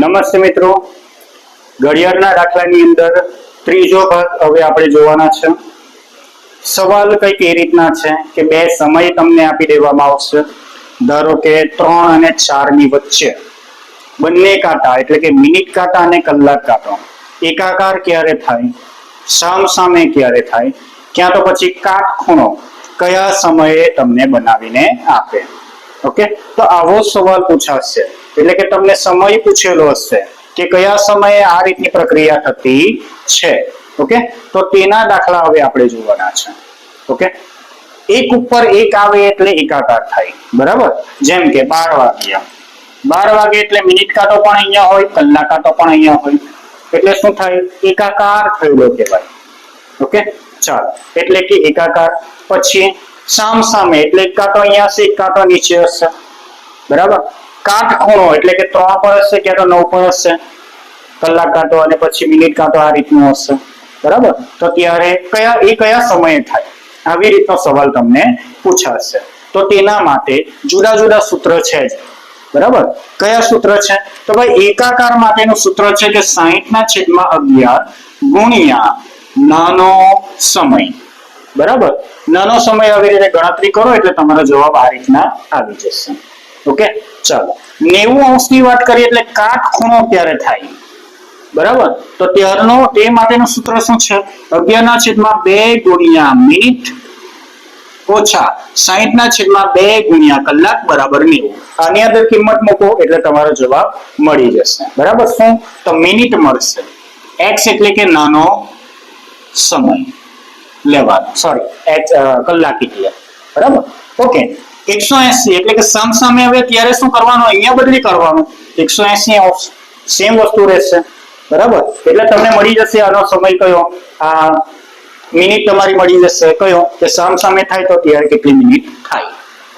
નમસ્તે મિત્રો. ઘડિયાળના દાખલાની અંદર ત્રીજો ભાગ હવે આપણે જોવાના છે. સવાલ કંઈક એ રીતના છે કે બે સમય તમને આપી દેવામાં આવશે. ધારો કે ત્રણ અને ચારની વચ્ચે. બંને કાંટા એટલે કે મિનિટ કાંટા અને કલાક કાંટો. એકાકાર ક્યારે થાય? સામ સામે ક્યારે થાય? ક્યાં તો પછી કાટખૂણો. કયા સમયે તમને બનાવીને આપે? ઓકે? તો આવો સવાલ પૂછાશે. એટલે કે તમને સમય પૂછેલો હશે કે કયા સમયે આ રીતની પ્રક્રિયા થતી છે. ઓકે? તો તેના દાખલા હવે આપણે જોવાના છે. ઓકે? એક ઉપર એક આવે એટલે એકાકાર થાય. બરાબર? જેમ કે બાર વાગ્યા. બાર વાગે એટલે મિનિટ કાંટો પણ અહીંયા હોય, કલાક કાંટો પણ અહીંયા હોય. એટલે શું થાય? એકાકાર થયેલો કહેવાય. ઓકે? ચાલો. એટલે કે એકાકાર. પછી સામ સામે, એટલે એક કાંટો અહીંયા હશે, એક કાંટો નીચે હશે. બરાબર? કાટખૂણો એટલે કે ત્રણ પર હશે ક્યાં તો નવ પર હશે. કલાક કાંટો અને પછી મિનિટ કાંટો આ રીતનું હશે. બરાબર? તો ત્યારે કયા, એ કયા સમયે થાય? આવી રીતનો સવાલ તમને પૂછાશે. તો તેના માટે જુદા જુદા સૂત્ર છે જ. બરાબર? કયા સૂત્ર છે? તો ભાઈ એકાકાર માટેનું સૂત્ર છે કે 60 ના છેદમાં અગિયાર ગુણ્યા નાનો સમય. બરાબર? નાનો સમય આવી રીતે ગણતરી કરો એટલે તમારો જવાબ આ રીતના આવી જશે. ઓકે? ચાલો. નેવું અંશની વાત કરીએ એટલે કાટખૂણો ક્યારે થાય. બરાબર? તો ત્યારનો, તે માટેનું સૂત્ર શું છે? અગિયાર ના છેદમાં બે ગુણ્યા મિનિટ ઓછા સાહીઠ ના છેદમાં બે ગુણ્યા કલાક બરાબર નેવું. આની અંદર કિંમત મૂકો એટલે તમારો જવાબ મળી જશે. બરાબર શું? તો મિનિટ મળશે. એક્સ એટલે કે નાનો સમય. લેવાનો. સોરી કલાક બરાબર? ઓકે એકસો એસી એટલે કે સામ સામે હવે ત્યારે શું કરવાનું? અહીંયા બદલી કરવાનું. એકસો એસી સેમ વસ્તુ રહેશે. બરાબર? એટલે તમને મળી જશે આનો સમય કયો? આ મિનિટ તમારી મળી જશે. કયો? કે સામ સામે થાય તો ત્યારે કેટલી મિનિટ થાય?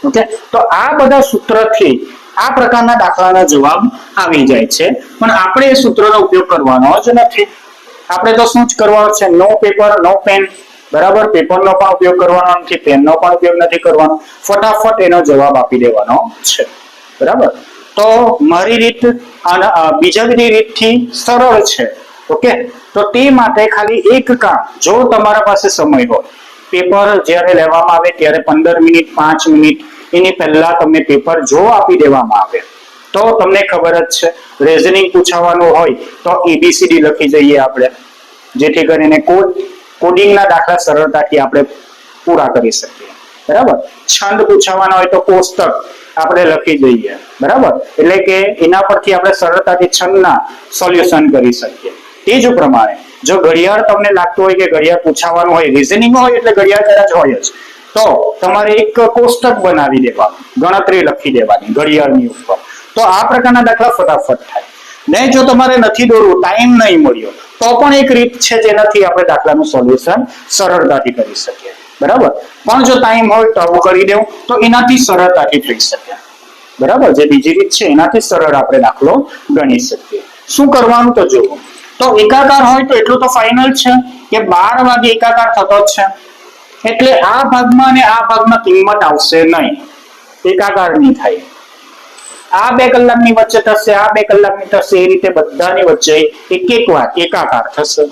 ઓકે તો આ બધા સૂત્રથી આ પ્રકારના દાખલાના જવાબ આવી જાય છે. પણ આપણે એ સૂત્રનો ઉપયોગ કરવાનો જ નથી. આપણે તો શું જ કરવાનું છે? નો પેપર નો પેન બરાબર? પેપરનો પણ ઉપયોગ કરવાનો નથી પેનનો પણ ઉપયોગ નથી કરવાનો. ફટાફટ એનો જવાબ આપી દેવાનો છે. બરાબર? તો મારી રીત બીજા બધી રીતથી સરળ છે. ઓકે? તો તે માટે ખાલી એક કામ. જો તમારા પાસે સમય હોય, પેપર જ્યારે લેવામાં આવે ત્યારે પંદર મિનિટ, પાંચ મિનિટ, એની પહેલા તમને પેપર જો આપી દેવામાં આવે, તો તમને ખબર જ છે. રેઝનિંગ પૂછાવાનું હોય તો એબીસીડી લખી જઈએ આપણે. જેથી કરીને કોડ કોડિંગના દાખલા સરળતાથી આપણે પૂરા કરી શકીએ. બરાબર? છંદ પૂછાવાના હોય તો કોષ્ટક આપણે લખી દઈએ. બરાબર? એટલે કે એના પરથી આપણે સરળતાથી છંદના સોલ્યુશન કરી શકીએ. તે જ પ્રમાણે જો ઘડિયાળ તમને લાગતું હોય કે ઘડિયાળ પૂછાવાનું હોય રિઝનિંગ હોય એટલે ઘડિયાળ કદાચ હોય જ. તો તમારે એક કોષ્ટક બનાવી દેવાનું ગણતરી લખી દેવાની ઘડિયાળની ઉપર. તો આ પ્રકારના દાખલા ફટાફટ થાય. ને જો તમારે નથી દોરવું ટાઈમ નહીં મળ્યો તો પણ એક રીત છે જેનાથી આપણે દાખલાનું સોલ્યુશન સરળતાથી કરી શકીએ. બરાબર? પણ જો ટાઈમ હોય તો આવું કરી દેવું. તો એનાથી સરળતાથી થઈ શકે. બરાબર? જે બીજી રીત છે, એનાથી સરળ આપણે દાખલો ગણી શકીએ. શું કરવાનું તો જોવું તો એકાકાર હોય તો એટલું તો ફાઇનલ છે કે બાર વાગે એકાકાર થતો જ છે. એટલે આ ભાગમાં અને આ ભાગમાં કિંમત આવશે નહીં. એકાકાર નહીં થાય. આ બે કલાકની વચ્ચે થશે, આ બે કલાકની થશે, એ રીતે બધાની વચ્ચે એક એક વાર એકાકાર થશે.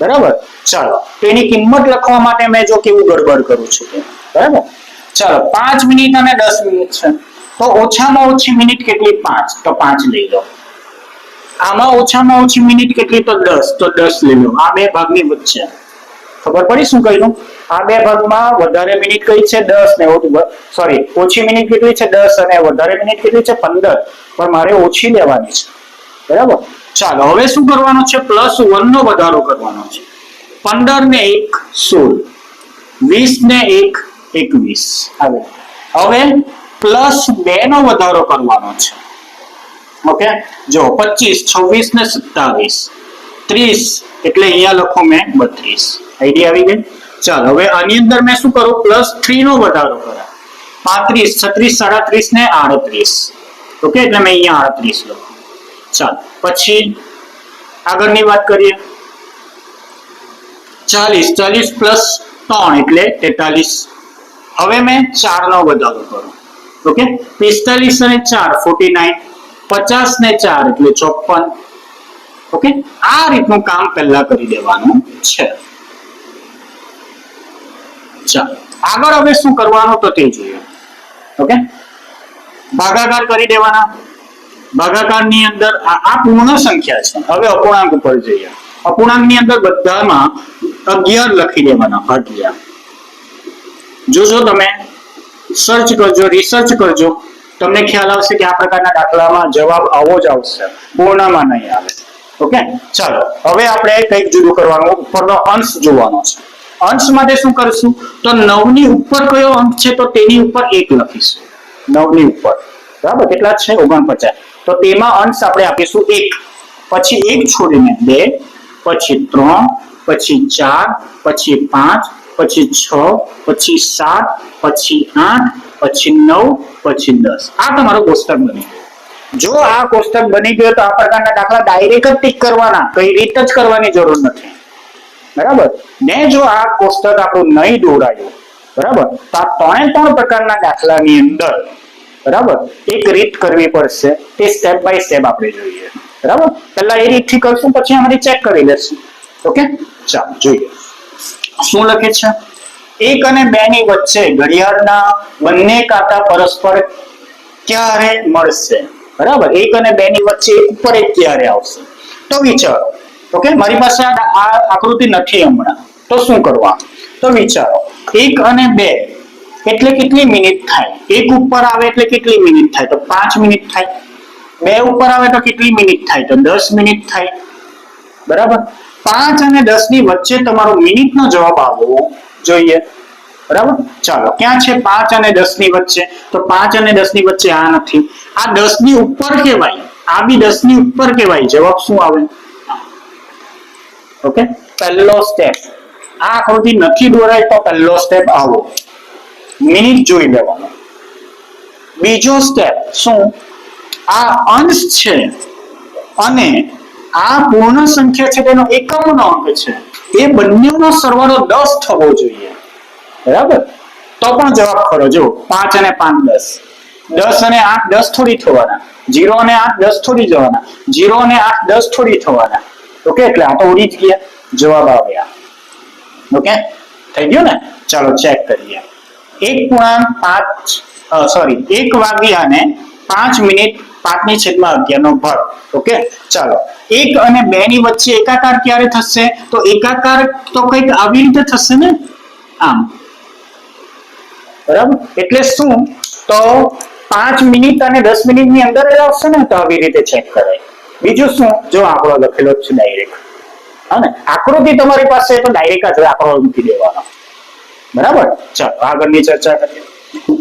બરાબર? ચાલો, તો એની કિંમત લખવા માટે મેં જો કેવું ગડબડ કરું છું. બરાબર? ચાલો, પાંચ મિનિટ અને દસ મિનિટ છે. તો ઓછામાં ઓછી મિનિટ કેટલી? પાંચ. તો પાંચ લઈ લો. આમાં ઓછામાં ઓછી મિનિટ કેટલી? તો દસ. તો દસ લઈ લો. આ બે ભાગની વચ્ચે. ખબર પડી શું કહ્યું આ બે ભાગમાં વધારે મિનિટ કઈ છે? દસ ને સોરી ઓછી મિનિટ કેટલી છે? દસ અને વધારે મિનિટ કેટલી છે? પંદર. પણ મારે ઓછી લેવાની છે. બરાબર? ચાલો, હવે શું કરવાનું છે? પ્લસ વન નો વધારો કરવાનો છે. પંદર ને એક સોળ. વીસ ને એક એકવીસ. હવે હવે પ્લસ બે નો વધારો કરવાનો છે. ઓકે? જો, પચીસ, છવ્વીસ ને સત્તાવીસ. ત્રીસ એટલે અહીંયા લખો મેં બત્રીસ. આઈડિયા આવી ગઈ? ચાલો, હવે આની અંદર મેં શું કરું? પ્લસ થ્રી નો વધારો કરા પાંત્રીસ, છત્રીસ, સાડત્રીસ ને આડત્રીસ. ઓકે એટલે મેં અહીંયા આડત્રીસ લખું. ચાલો, પછી આગળની વાત કરીએ. ચાલીસ ચાલીસ પ્લસ ત્રણ, એટલે તેતાલીસ. હવે મેં ચાર નો વધારો કરું. ઓકે પિસ્તાલીસ અને ચાર ફોર્ટી નાઇન પચાસ ને ચાર, એટલે ચોપન. ઓકે? આ રીતનું કામ પહેલા કરી દેવાનું છે. ચાલો. આગળ હવે શું કરવાનું તો તે જોઈએ. ઓકે? ભાગાકાર કરી દેવાના. ભાગાકારની અંદર આ પૂર્ણ સંખ્યા છે. હવે અપૂર્ણાંક ઉપર જઈએ. અપૂર્ણાંકની અંદર બધામાં અગિયાર લખી દેવાના ભાગ્યા જોજો તમે. સર્ચ કરજો રિસર્ચ કરજો. તમને ખ્યાલ આવશે કે આ પ્રકારના દાખલામાં જવાબ આવો જ આવશે. પૂર્ણમાં નહીં આવે. ઓકે ચાલો. હવે આપણે કંઈક જુદું કરવાનું, ઉપરનો અંશ જોવાનો છે. અંશ માટે શું કરશું? તો નવની ઉપર કયો અંક છે? તો તેની ઉપર એક લખીશું. નવની ઉપર. બરાબર? કેટલા છે? ઓગણપચાસ. તો તેમાં અંશ આપણે આપીશું એક. પછી એક છોડીને બે, પછી ત્રણ, પછી ચાર, પછી પાંચ, પછી છ, પછી સાત, પછી આઠ, પછી નવ, પછી દસ. આ તમારો કોષ્ટક બની. ગયો જો આ કોષ્ટક બની ગયો તો આ પ્રકારના દાખલા ડાયરેક્ટ ટીક કરવાના. કઈ રીત જ કરવાની જરૂર નથી. બરાબર? ને જો આ કોષ્ટક આપણું નહીં દોરાયું બરાબર? તો આ ત્રણે ત્રણ પ્રકારના દાખલાની અંદર, બરાબર? એક રીત કરવી પડશે. તે સ્ટેપ બાય સ્ટેપ આપણે જોઈએ. બરાબર? પહેલા એ રીતથી કરશું, પછી અમારી ચેક કરી લેશું. ઓકે ચાલો, જોઈએ. શું લખે છે? એક અને બે ની વચ્ચે ઘડિયાળના બંને કાંટા પરસ્પર ક્યારે મળશે? બરાબર? એક અને બે ની વચ્ચે ઉપર એક ક્યારે આવશે? તો વિચારો. ઓકે? મારી પાસે આ આકૃતિ નથી હમણાં. તો શું કરવા તો વિચારો. એક અને બે એટલે કેટલી મિનિટ થાય? એક ઉપર આવે એટલે કેટલી મિનિટ થાય? તો પાંચ મિનિટ થાય. બે ઉપર આવે તો કેટલી મિનિટ થાય? તો દસ મિનિટ થાય. બરાબર? પાંચ અને દસની વચ્ચે તમારો મિનિટ નો જવાબ આવવો જોઈએ. બરાબર? ચાલો, ક્યાં છે પાંચ અને દસની વચ્ચે? તો પાંચ અને દસની વચ્ચે આ નથી. આ દસની ઉપર કહેવાય. આ બી દસની ઉપર કહેવાય. જવાબ શું આવે? ઓકે? પહેલો સ્ટેપ આ આકૃતિ નથી દોરાય તો પહેલો સ્ટેપ આવો. મિનિટ જોઈ લેવાનો. બીજો સ્ટેપ શું? આ અંશ છે અને આ પૂર્ણ સંખ્યા છે તેનો એકમનો અંક છે. એ બંનેનો સરવાળો દસ થવો જોઈએ. બરાબર? તો પણ જવાબ ખરો. જો પાંચ અને પાંચ દસ. દસ અને આઠ દસ થોડી થવાના. જીરો અને આઠ દસ થોડી જવાના. જીરો અને આઠ દસ થોડી થવાના. ઓકે, એટલે આ તો ઉડી જ ગયા. જવાબ આવ્યા. ઓકે, થઈ ગયું ને? ચાલો ચેક કરીએ. એક પૂર્ણાંક પાંચ સોરી એક વાગ્યા ને પાંચ મિનિટ પાંચની છેદમાં અગિયાર નો ભર ઓકે, ચાલો. એક અને બે ની વચ્ચે એકાકાર ક્યારે થશે? તો એકાકાર તો કંઈક આવી રીતે થશે ને? આમ. બરાબર? એટલે શું? તો પાંચ મિનિટ અને દસ મિનિટની અંદર જ આવશે ને તો આવી રીતે ચેક કરાય. બીજું શું? જો આંકડો લખેલો છે ડાયરેક્ટ હા ને આકૃતિ તમારી પાસે તો ડાયરેક્ટ જ આંકડો મૂકી દેવાનો. બરાબર? ચાલો, આગળની ચર્ચા કરીએ.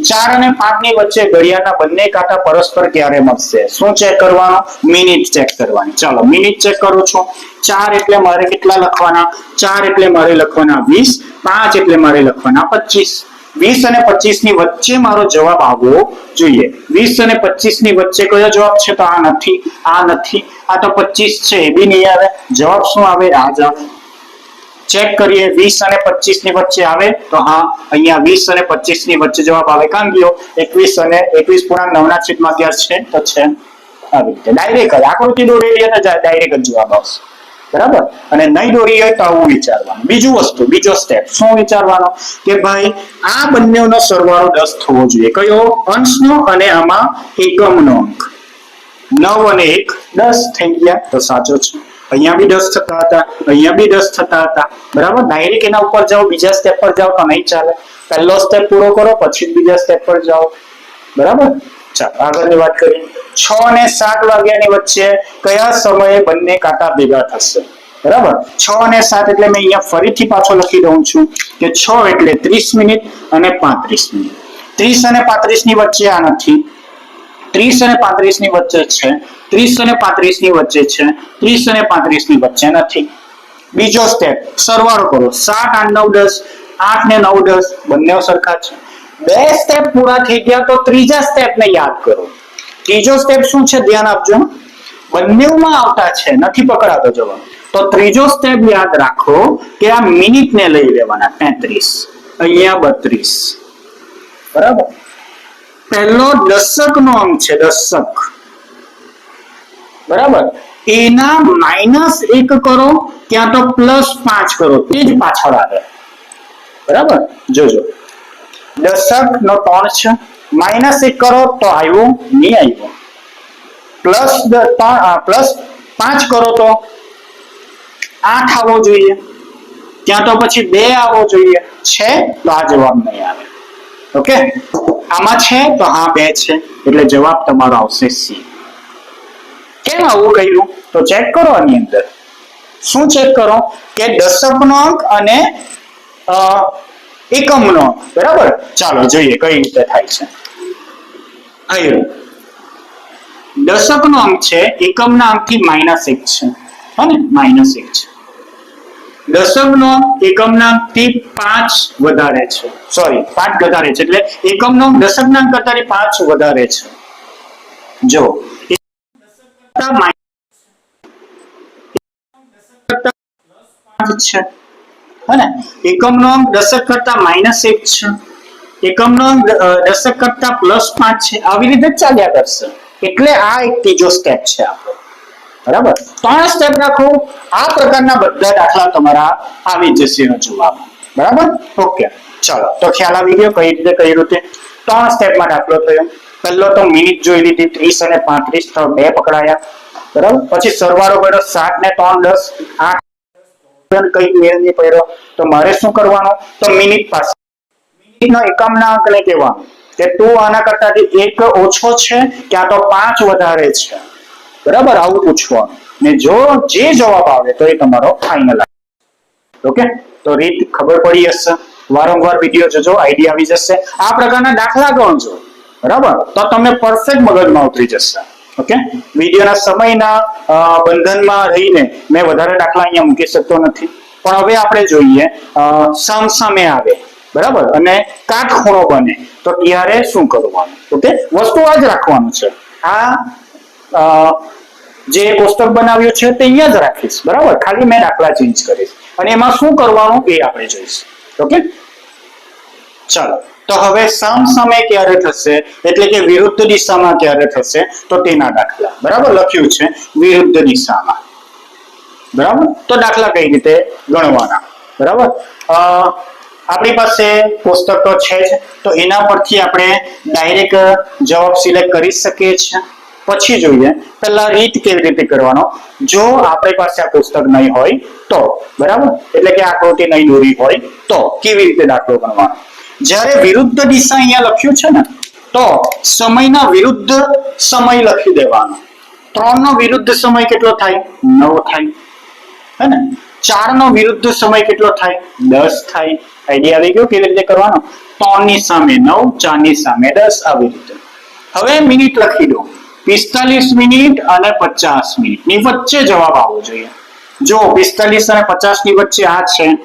ચાર અને પાંચની વચ્ચે ઘડિયાળના બંને કાંટા પરસ્પર ક્યારે મળશે? શું ચેક કરવાનું? મિનિટ ચેક કરવાની. ચાલો મિનિટ ચેક કરું છું. ચાર એટલે મારે કેટલા લખવાના? ચાર એટલે મારે લખવાના વીસ, પાંચ એટલે મારે લખવાના પચીસ. વીસ અને પચીસની વચ્ચે મારો જવાબ આવવો જોઈએ. વીસ અને પચીસની વચ્ચે કયો જવાબ છે? તો આ નથી આ નથી. આ તો પચીસ છે, એ બી નહીં આવે. જવાબ શું આવે? આ જવાબ ચેક કરીએ, વીસ અને પચીસની વચ્ચે આવે? તો હા, અહીંયા વીસ અને પચીસની વચ્ચે જવાબ આવે. કામ ગયો એકવીસ અને એકવીસ પૂર્ણાંક નવના છેદમાં અગિયાર છે, તો છે. આવી રીતે. ડાયરેક્ટ આકૃતિ દોરેલી હતા ડાયરેક્ટ જવાબ આવશે. બરાબર? અને નહીં દોરી હોય તો આવું વિચારવાનું. બીજું વસ્તુ, બીજો સ્ટેપ શું વિચારવાનો? કે ભાઈ, આ બંનેનો સરવાળો દસ થવો જોઈએ. કયો? અંશનો અને આમાં એકમનો અંક. નવ અને એક દસ થઈ ગયા. તો સાચો છે. અહીંયા બી દસ થતા હતા, અહીંયા બી દસ થતા હતા. બરાબર? ડાયરેક્ટ એના ઉપર જાઓ, બીજા સ્ટેપ પર જાઓ, તો નહીં ચાલે. પહેલો સ્ટેપ પૂરો કરો, પછી બીજા સ્ટેપ પર જાઓ. બરાબર? ચાલો, આગળની વાત કરીએ. છ અને સાત વાગ્યાની વચ્ચે કયા સમયે બંને કાંટા ભેગા થશે? બરાબર? છ અને સાત એટલે મેં અહીંયા ફરીથી પાછો લખી દઉં છું કે છ એટલે ત્રીસ મિનિટ અને પાંત્રીસ મિનિટ. ત્રીસ અને પાંત્રીસની વચ્ચે આ નથી. ત્રીસ અને પાંત્રીસની વચ્ચે છે. ત્રીસ અને પાંત્રીસની વચ્ચે છે. ત્રીસ અને પાંત્રીસની વચ્ચે નથી. બીજો સ્ટેપ સરવાળો કરો. સાત, આઠ, નવ, દસ, આઠ ને નવ, દસ બંને સરખા છે. બે સ્ટેપ પૂરા થઈ ગયા તો ત્રીજા સ્ટેપ ને યાદ કરો. ત્રીજો સ્ટેપ શું છે? ધ્યાન આપજો. બંનેમાં આવતા છે. નથી પકડાતો જવાબ. તો ત્રીજો સ્ટેપ યાદ રાખો કે આ મિનિટ ને લઈ લેવાના. તેત્રીસ. અહીંયા બત્રીસ. બરાબર? પહેલો દશક નો અંક છે, દશક. બરાબર? એના માઇનસ એક કરો ક્યાં તો પ્લસ પાંચ કરો. તે જ પાછળ આવે. બરાબર? જોજો. દશક નો ત્રણ છે. માઇનસ એક કરો તો આવ્યું નહીં આવ્યું. પ્લસ પ્લસ પાંચ કરો તો આઠ આવવો જોઈએ. ત્યાં તો પછી બે આવવો જોઈએ. છે તો આ જવાબ નહીં આવે. ઓકે? આમાં છે તો હા બે છે. એટલે જવાબ તમારો આવશે સી કેમ આવું કહ્યું તો ચેક કરો આની અંદર. શું ચેક કરો? કે દશકનો અંક અને એકમ એકમનો બરાબર? ચાલો, જોઈએ કઈ રીતે થાય છે. આવ્યું દશકનો અંક છે, એકમના અંકથી માઇનસ એક છે. હે ને માઇનસ એક છે. દશકનો એકમના અંકથી પાંચ વધારે છે. સોરી પાંચ વધારે છે. એટલે એકમનો દશકના અંક કરતા પાંચ વધારે છે. જો. છે ને એકમનો અંક દશક કરતા માઇનસ એક છે. એકમનો દશક કરતા પ્લસ પાંચ છે આવી રીતે ચાલ્યા કરશે એટલે આ એક ત્રીજો સ્ટેપ છે આપણો બરાબર ત્રણ સ્ટેપ રાખો આ પ્રકારના બધા દાખલા તમારા આવી જશે જવાબ બરાબર ઓકે ચલો તો ખ્યાલ આવી ગયો કઈ રીતે કઈ રીતે ત્રણ સ્ટેપમાં દાખલો થયો પહેલો તો મિનિટ જોઈ લીધી ત્રીસ અને પાંત્રીસ બે પકડાયા બરાબર પછી સરવાળો કર્યો સાત ને ત્રણ દસ આઠ કઈ મેળ નહીં પડ્યો તો મારે શું કરવાનું તો મિનિટ પાસે મિનિટનો એકમના અંકને કહેવા કે તું આના કરતાથી એક ઓછો છે ક્યાં તો પાંચ વધારે છે. બરાબર? આવું પૂછવાનું. ને જો જે જવાબ આવે, તો એ તમારો ફાઇનલ ઓકે? તો રીત ખબર પડી હશે વારંવાર વીડિયો જોજો આઈડિયા આવી જશે. આ પ્રકારના દાખલા ગણજો બરાબર? તો તમને પરફેક્ટ મગજમાં ઉતરી જશે. ઓકે? વિડીયોના સમયના બંધનમાં રહીને મેં વધારે દાખલા અહીંયા મૂકી શકતો નથી. પણ હવે આપણે જોઈએ સામસામે આવે. બરાબર? અને કાટખૂણો બને. તો ત્યારે શું કરવાનું? ઓકે વસ્તુ આ જ રાખવાનું છે. આ જે કોષ્ટક બનાવ્યું છે તે અહીંયા જ રાખીશ. બરાબર? ખાલી મેં દાખલા ચેન્જ કરીશ. અને એમાં શું કરવાનું એ આપણે જોઈશું. ઓકે ચાલો. તો હવે સામ સામે ક્યારે થશે? એટલે કે વિરુદ્ધ દિશામાં ક્યારે થશે? તો તેના દાખલા. બરાબર? લખ્યું છે વિરુદ્ધ દિશામાં. બરાબર? તો દાખલા કઈ રીતે ગણવાના? બરાબર? આપણી પાસે કોષ્ટક તો છે જ. તો એના પરથી આપણે ડાયરેક્ટ જવાબ સિલેક્ટ કરી શકીએ છીએ. પછી જોઈએ, પહેલા રીત કેવી રીતે કરવાનો? જો આપણી પાસે આ પુસ્તક નહીં હોય, તો બરાબર? એટલે કે આકૃતિ નહીં દોરી હોય, તો કેવી રીતે દાખલો ગણવાનો જ્યારે વિરુદ્ધ દિશા અહીંયા લખ્યું છે ને, તો સમયના વિરુદ્ધ સમય લખી દેવાનો. ત્રણ નો વિરુદ્ધ સમય કેટલો થાય? નવ થાય. હે ને? ચાર નો વિરુદ્ધ સમય કેટલો થાય? દસ થાય. આઈડિયા આવી ગયો, કેવી રીતે કરવાનો? ત્રણની સામે નવ ચારની સામે દસ, આવી રીતે. હવે મિનિટ લખી દો. પિસ્તાલીસ મિનિટ અને પચાસ મિનિટ. ની વચ્ચે જવાબ આવવો જોઈએ. જો પિસ્તાલીસ અને પચાસની વચ્ચે આ છે.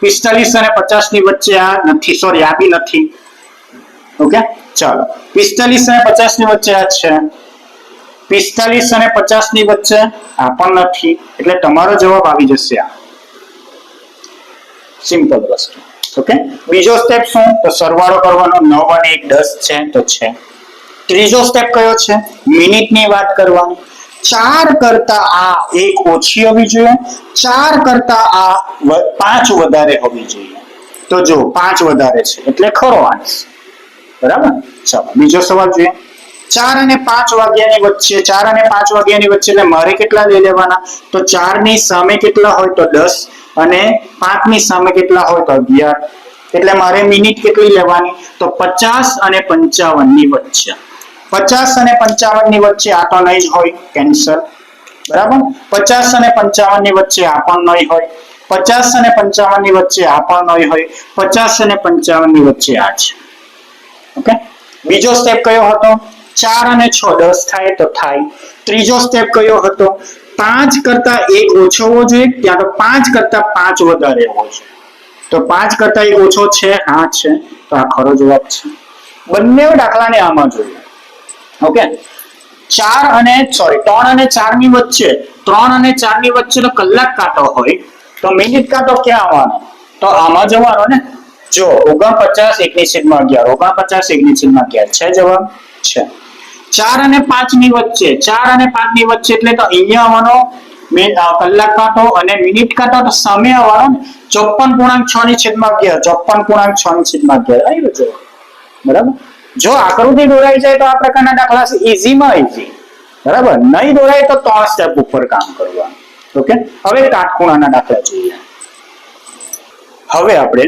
પિસ્તાલીસ અને પચાસની વચ્ચે આ નથી. સોરી આ બી નથી. ઓકે ચાલો. પિસ્તાલીસ અને પચાસની વચ્ચે આ છે. પિસ્તાલીસ અને પચાસની વચ્ચે આ પણ નથી. એટલે તમારો જવાબ આવી જશે આ. સિમ્પલ વસ્તુ. ઓકે બીજો સ્ટેપ શું? તો સરવાળો કરવાનો નવ અને એક દસ છે, તો છે. ત્રીજો સ્ટેપ કયો છે? મિનિટની વાત કરવાની. ચાર કરતા આ એક ઓછી હોવી જોઈએ. ચાર કરતા આ પાંચ વધારે હોવી જોઈએ. તો જો, પાંચ વધારે છે. એટલે ખરો આન્સર બરાબર? ચાલો, બીજો સવાલ જોઈએ. ચાર અને પાંચ વાગ્યાની વચ્ચે, ચાર અને પાંચ વાગ્યાની વચ્ચે એટલે મારે કેટલા લઈ લેવાના? તો ચારની સામે કેટલા હોય? તો દસ. અને પાંચની સામે કેટલા હોય તો અગિયાર. એટલે મારે મિનિટ કેટલી લેવાની? તો પચાસ અને પંચાવનની વચ્ચે. પચાસ અને પંચાવનની વચ્ચે આ તો નહીં જ હોય કેન્સર બરાબર? પચાસ અને પંચાવનની વચ્ચે આ પણ નહીં હોય. પચાસ અને પંચાવનની વચ્ચે આ પણ નહીં હોય. પચાસ અને પંચાવનની વચ્ચે આ છે. ઓકે? બીજો સ્ટેપ કયો હતો? ચાર અને છ, દસ થાય તો થાય. ત્રીજો સ્ટેપ કયો હતો? પાંચ કરતા એક ઓછો હોવો જોઈએ ક્યાં તો પાંચ કરતા પાંચ વધારે હોવો જોઈએ? તો પાંચ કરતા એક ઓછો છે હા છે, તો આ ખરો જવાબ છે. બંને દાખલાને આમાં જોઈએ. ઓકે? ચાર અને સોરી ત્રણ અને ચારની વચ્ચે, ત્રણ અને ચારની વચ્ચે તો કલાક કાંટો હોય, તો મિનિટ કાંટો ક્યાં આવવાનો? તો આમાં જવાનો ને? જો, ઓગણપચાસ એકની છેદમાં અગિયાર, ઓગણપચાસ એકની છેદમાં અગિયાર, છે જવાબ? છે. ચાર અને પાંચની વચ્ચે, ચાર અને પાંચની વચ્ચે એટલે તો અહીંયા આવવાનો કલાક કાંટો અને મિનિટ કાંટો તો સમય આવવાનો ચોપન પૂર્ણાંક છ ની છેદમાં અગિયાર ચોપન પૂર્ણાંક છ ની છેદમાં અગિયાર આવી ગયો બરાબર? જો આકૃતિ દોરાઈ જાય તો આ પ્રકારના દાખલા છે ઈઝીમાં ઈઝી બરાબર? નહીં દોરાય તો ત્રણ સ્ટેપ ઉપર કામ કરવાનું. ઓકે? હવે કાટખૂણાના દાખલા જોઈએ. હવે આપણે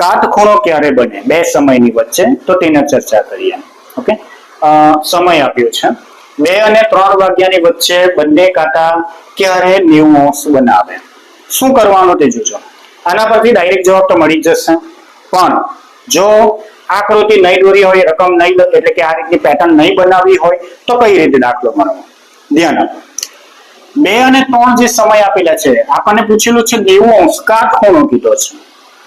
કાટખૂણો ક્યારે બને? બે સમયની વચ્ચે, તો તેની ચર્ચા કરીએ. ઓકે? સમય આપ્યો છે. બે અને ત્રણ વાગ્યાની વચ્ચે બંને કાંટા ક્યારે નેવું અંશ બનાવે? શું કરવાનું તે જોજો. આના પરથી ડાયરેક્ટ જવાબ તો મળી જશે. પણ જો આકૃતિ નહીં દોરી હોય, રકમ નહીં એટલે કે આ રીતની પેટર્ન નહીં બનાવી હોય, તો કઈ રીતે દાખલો ગણવો? ધ્યાન આપો. બે અને ત્રણ જે સમય આપેલા છે, આપણને પૂછેલું છે નેવું અંશ કાટખૂણો કીધો છે?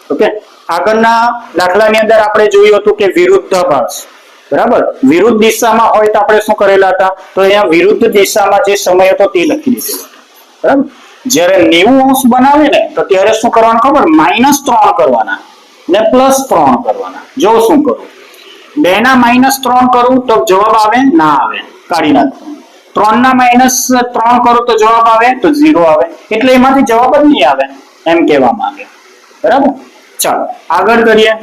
ઓકે? આગળના દાખલાની અંદર આપણે જોયું હતું કે વિરુદ્ધાભાસ બરાબર? વિરુદ્ધ દિશામાં હોય તો આપણે શું કરેલા હતા? તો અહીંયા વિરુદ્ધ દિશામાં જે સમય હતો તે લખી દીધેલો બરાબર? જ્યારે નેવું અંશ બનાવે ને, તો ત્યારે શું કરવાનું ખબર? માઇનસ ત્રણ કરવાના ને પ્લસ ત્રણ કરવાના. જો શું કરું? બે ના માઇનસ ત્રણ કરું તો જવાબ આવે? ના આવે. કાઢી નાખવાનું. ત્રણ ના માઇનસ ત્રણ કરું તો જવાબ આવે? તો ઝીરો આવે. એટલે એમાંથી જવાબ જ નહીં આવે એમ કહેવા માંગે. બરાબર? ચાલો, આગળ કરીએ.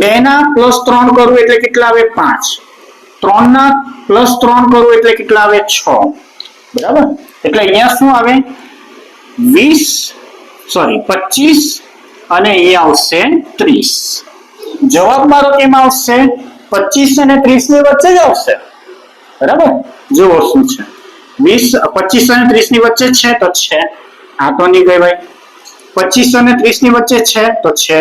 બે ના પ્લસ ત્રણ કરું એટલે કેટલા આવે પાંચ. ત્રણ ના પ્લસ ત્રણ કરું એટલે કેટલા આવે છ. બરાબર? એટલે અહીંયા શું આવે? વીસ સોરી પચીસ અને અહીંયા આવશે ત્રીસ. જવાબ મારો કેમ આવશે? પચીસ અને ત્રીસની વચ્ચે જ આવશે. બરાબર? જુઓ શું છે. વીસ, પચીસ અને ત્રીસની વચ્ચે છે તો છે. આ તો નહીં ગઈ ભાઈ પચીસ અને ત્રીસની વચ્ચે છે તો છે.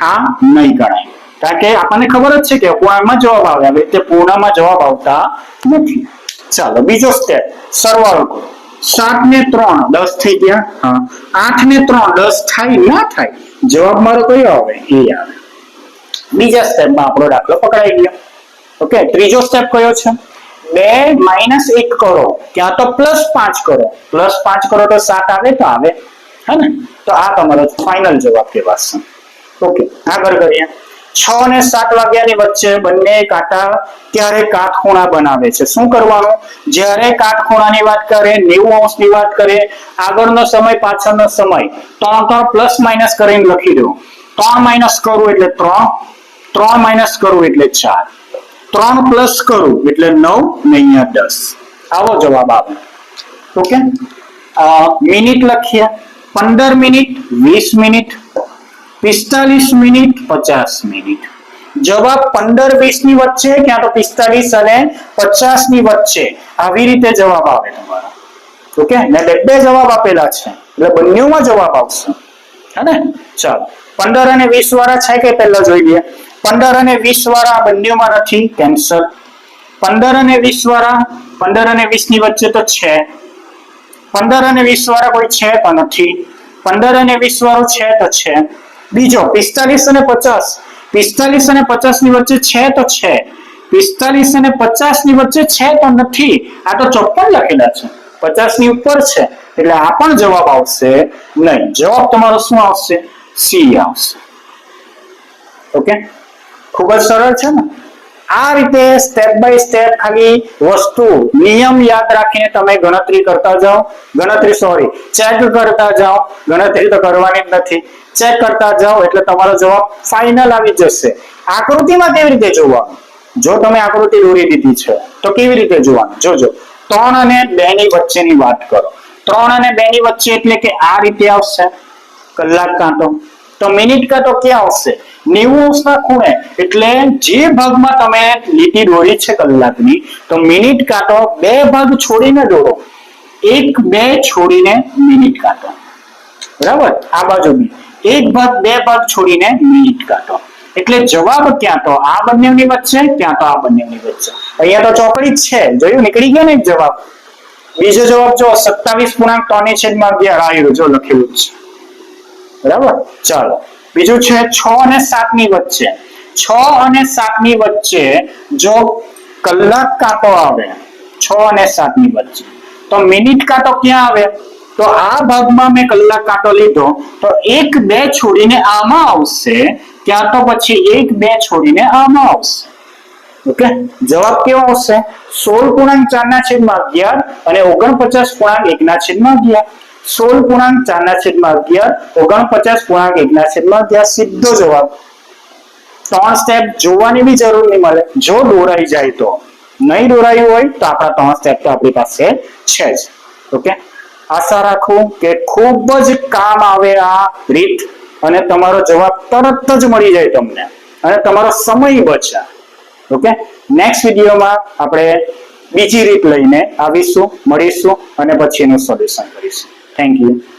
આ નહીં ગણાય. કારણ કે આપણને ખબર જ છે કે પૂર્ણમાં જવાબ આવે. આવી રીતે પૂર્ણમાં જવાબ આવતા નથી. ચાલો, બીજો સ્ટેપ સરવાળો કરો. સાત ને ત્રણ, દસ થઈ ગયા? આઠ ને ત્રણ, દસ થાય, ના થાય? જવાબ મારો કયો આવે? એ આવે. બીજા સ્ટેપમાં આપણો દાખલો પકડાઈ ગયો. ઓકે, ત્રીજો સ્ટેપ કયો છે? બે માઇનસ એક કરો. ત્યાં તો પ્લસ પાંચ કરો. પ્લસ પાંચ કરો તો સાત આવે તો આવે. હે ને? તો આ તમારો ફાઇનલ જવાબ કહેવાશે. આગળ કરીએ. છ અને સાત વાગ્યાની વચ્ચે બંને કાંટા ત્યારે કાટખૂણા બનાવે છે. શું કરવાનું? જ્યારે કાટખૂણાની વાત કરે, નેવું અંશની વાત કરે, આગળનો સમય, પાછળનો સમય. ત્રણ ત્રણ પ્લસ માઇનસ કરીને લખી દો. ત્રણ માઇનસ કરું એટલે ત્રણ. ત્રણ માઇનસ કરું એટલે ચાર. ત્રણ પ્લસ કરું એટલે નવ ને અહીંયા દસ. આવો જવાબ આવે. ઓકે મિનિટ લખીએ. પંદર મિનિટ વીસ મિનિટ પિસ્તાલીસ મિનિટ પચાસ મિનિટ. જવાબ પંદર વીસની વચ્ચે, ક્યાં તો પિસ્તાલીસ અને પચાસની વચ્ચે. આવી રીતે જવાબ આવે તમારો. ઓકે? ને બે બે જવાબ આપેલા છે. એટલે બંનેમાં જવાબ આવશે. હે ચાલો. પંદર અને વીસ વાળા છે કે પહેલા જોઈ લઈએ. પંદર અને વીસ વાળા બંનેમાં નથી. કેન્સલ પંદર અને વીસ વાળા, પંદર અને વીસની વચ્ચે તો છે. પંદર અને વીસ વાળા કોઈ છે તો નથી. પંદર અને વીસ વાળો છે તો છે. બીજો, પિસ્તાલીસ અને પચાસ. પિસ્તાલીસ અને પચાસની વચ્ચે છે તો છે. પિસ્તાલીસ અને પચાસની વચ્ચે છે તો નથી. આ તો ચોપ્પન લખેલા છે. પચાસની ઉપર છે. એટલે આ પણ જવાબ આવશે નહીં. જવાબ તમારો શું આવશે? સી આવશે. ઓકે? ખૂબ જ સરળ છે ને? આ રીતે સ્ટેપ બાય સ્ટેપ ખાલી વસ્તુ, નિયમ યાદ રાખીને તમે ગણતરી કરતા જાઓ. ગણતરી સોરી ચેક કરતા જાઓ. ગણતરી તો કરવાની નથી. ચેક કરતા જાઓ એટલે તમારો જવાબ ફાઇનલ આવી જશે. આકૃતિમાં કેવી રીતે જોવાનું? જો તમે આકૃતિ દોરી દીધી છે, તો કેવી રીતે જોવાનું? જોજો. ત્રણ અને બે ની વચ્ચેની વાત કરો. ત્રણ અને બે ની વચ્ચે એટલે કે આ રીતે આવશે. કલાક કાંટો. તો મિનિટ કાંટો ક્યાં આવશે? ખૂણે. એટલે જે ભાગમાં તમે લીટી દોરી છે કલાકની, તો મિનિટ કાંટો બે ભાગ છોડીને દોરો. એક બે છોડીને મિનિટ કાંટો. બરાબર? આ બાજુ બી એક ભાગ બે ભાગ છોડીને મિનિટ કાંટો. એટલે જવાબ ક્યાં તો? આ બંનેની વચ્ચે, ક્યાં તો આ બંનેની વચ્ચે. અહીંયા તો ચોકડી જ છે. જોયું? નીકળી ગયો ને જવાબ. બીજો જવાબ જો સત્તાવીસ પૂર્ણાંક ત્રણ છેદમાં અગિયાર આવ્યું જો લખેલું છે. બરાબર? ચાલો. બીજું છે છ અને સાતની વચ્ચે. છ અને સાતની વચ્ચે જો કલાક કાંટો આવે, છ અને સાતની વચ્ચે. તો મિનિટ કાંટો ક્યાં આવે? તો આ ભાગમાં મેં કલાક કાંટો લીધો, તો એક, બે છોડીને આમાં આવશે, ત્યાં તો પછી એક, બે છોડીને આમાં આવશે. ઓકે? જવાબ કેવો આવશે? સોળ પૂર્ણાંક ચાર ના છેદમાં અગિયાર અને ઓગણપચાસ પૂર્ણાંક એક ના છેદમાં અગિયાર. સોળ પૂર્ણાંક ચાર ના છેદમાં અગિયાર, ઓગણપચાસ પૂર્ણાંક એક ના છેદમાં અગિયાર, સીધો જવાબ. ત્રણ સ્ટેપ જોવાની બી જરૂર નહીં મળે. જો દોરાઈ જાય તો. નહીં દોરાયું હોય તો આપણા ત્રણ સ્ટેપ તો આપણી પાસે છે જ. ઓકે? આશા રાખું કે ખૂબ જ કામ આવે આ રીત અને તમારો જવાબ તરત જ મળી જાય તમને. અને તમારો સમય બચે. ઓકે? નેક્સ્ટ વિડીયોમાં આપણે બીજી રીત લઈને આવીશું, મળીશું અને પછી એનું સોલ્યુશન કરીશું. Thank you.